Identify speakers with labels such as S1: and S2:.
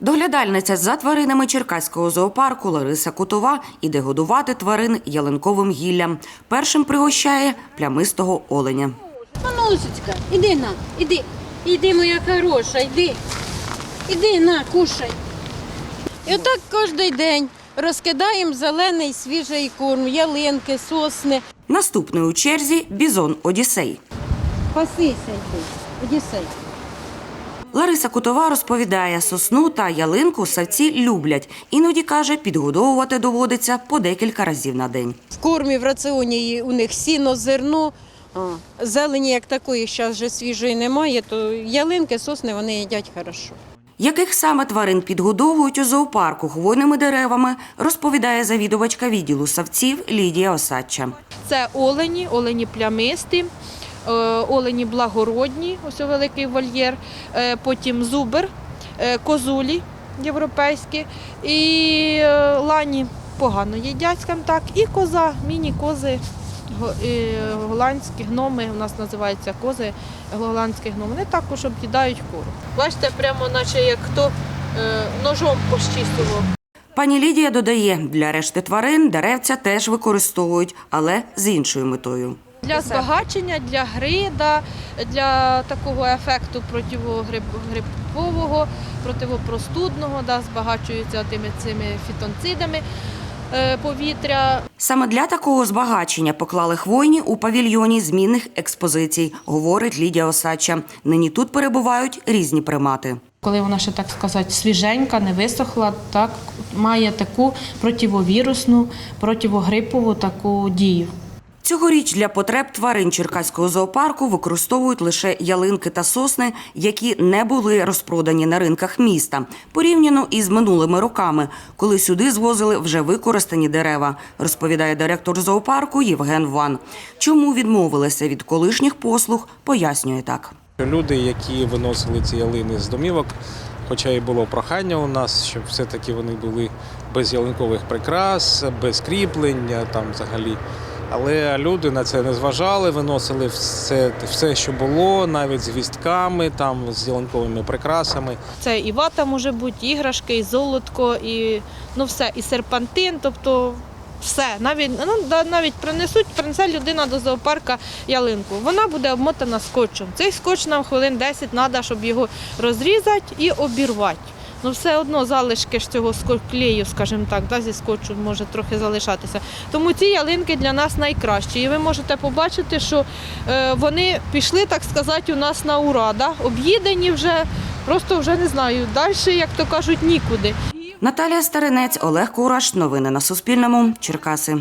S1: Доглядальниця за тваринами Черкаського зоопарку Лариса Кутова іде годувати тварин ялинковим гіллям. Першим пригощає плямистого оленя.
S2: Манусечка, іди на, іди, іди, моя хороша, іди. Іди на, кушай. І отак кожен день розкидаємо зелений свіжий корм, ялинки, сосни.
S1: Наступний у черзі бізон Одіссей.
S2: Пасися Одіссей.
S1: Лариса Кутова розповідає, сосну та ялинку савці люблять. Іноді каже, підгодовувати доводиться по декілька разів на день.
S2: В кормі в раціоні у них сіно, зерно. Зелені як такої зараз вже свіжої немає, то ялинки, сосни вони їдять хорошо.
S1: Яких саме тварин підгодовують у зоопарку хвойними деревами, розповідає завідувачка відділу савців Лідія Осадча.
S3: Це олені, олені плямисті, е, олені благородні, ось великий вольєр, е, потім зубр, е, козулі європейські і е, лані погано їдять, скажімо так, і коза, міні-кози. Голландські гноми, у нас називаються кози, голландські гноми. Вони також об'їдають кору. Бачите, прямо наче як хто е, ножом пощісував.
S1: Пані Лідія додає, для решти тварин деревця теж використовують, але з іншою метою.
S3: Для збагачення, для грида, для такого ефекту противогрибкового, противопростудного, да, збагачуються тими цими фітонцидами е, повітря.
S1: Саме для такого збагачення поклали хвойні у павільйоні змінних експозицій, говорить Лідія Осадча. Нині тут перебувають різні примати.
S4: Коли вона ще так сказати свіженька, не висохла, так має таку противовірусну, противогрипову таку дію.
S1: Цьогоріч для потреб тварин Черкаського зоопарку використовують лише ялинки та сосни, які не були розпродані на ринках міста, порівняно із минулими роками, коли сюди звозили вже використані дерева, розповідає директор зоопарку Євген Ван. Чому відмовилися від колишніх послуг, пояснює так.
S5: Люди, які виносили ці ялини з домівок, хоча і було прохання у нас, щоб все-таки вони були без ялинкових прикрас, без кріплення там взагалі. Але люди на це не зважали, виносили все, все, що було, навіть з гвістками, там, з ялинковими прикрасами.
S3: Це і вата може бути, і іграшки, і золотко, і ну все, і серпантин, тобто все. Навіть ну навіть принесуть, принесе людина до зоопарка ялинку. Вона буде обмотана скотчем. Цей скотч нам хвилин 10 треба, щоб його розрізати і обірвати. Ну, все одно залишки ж цього клею, скажімо так, да, зі скотчу може трохи залишатися. Тому ці ялинки для нас найкращі. І ви можете побачити, що е, вони пішли, так сказати, у нас на ура. Да? Об'їдені вже, просто вже не знаю. Далі, як то кажуть, нікуди.
S1: Наталія Старинець, Олег Кураш. Новини на Суспільному. Черкаси.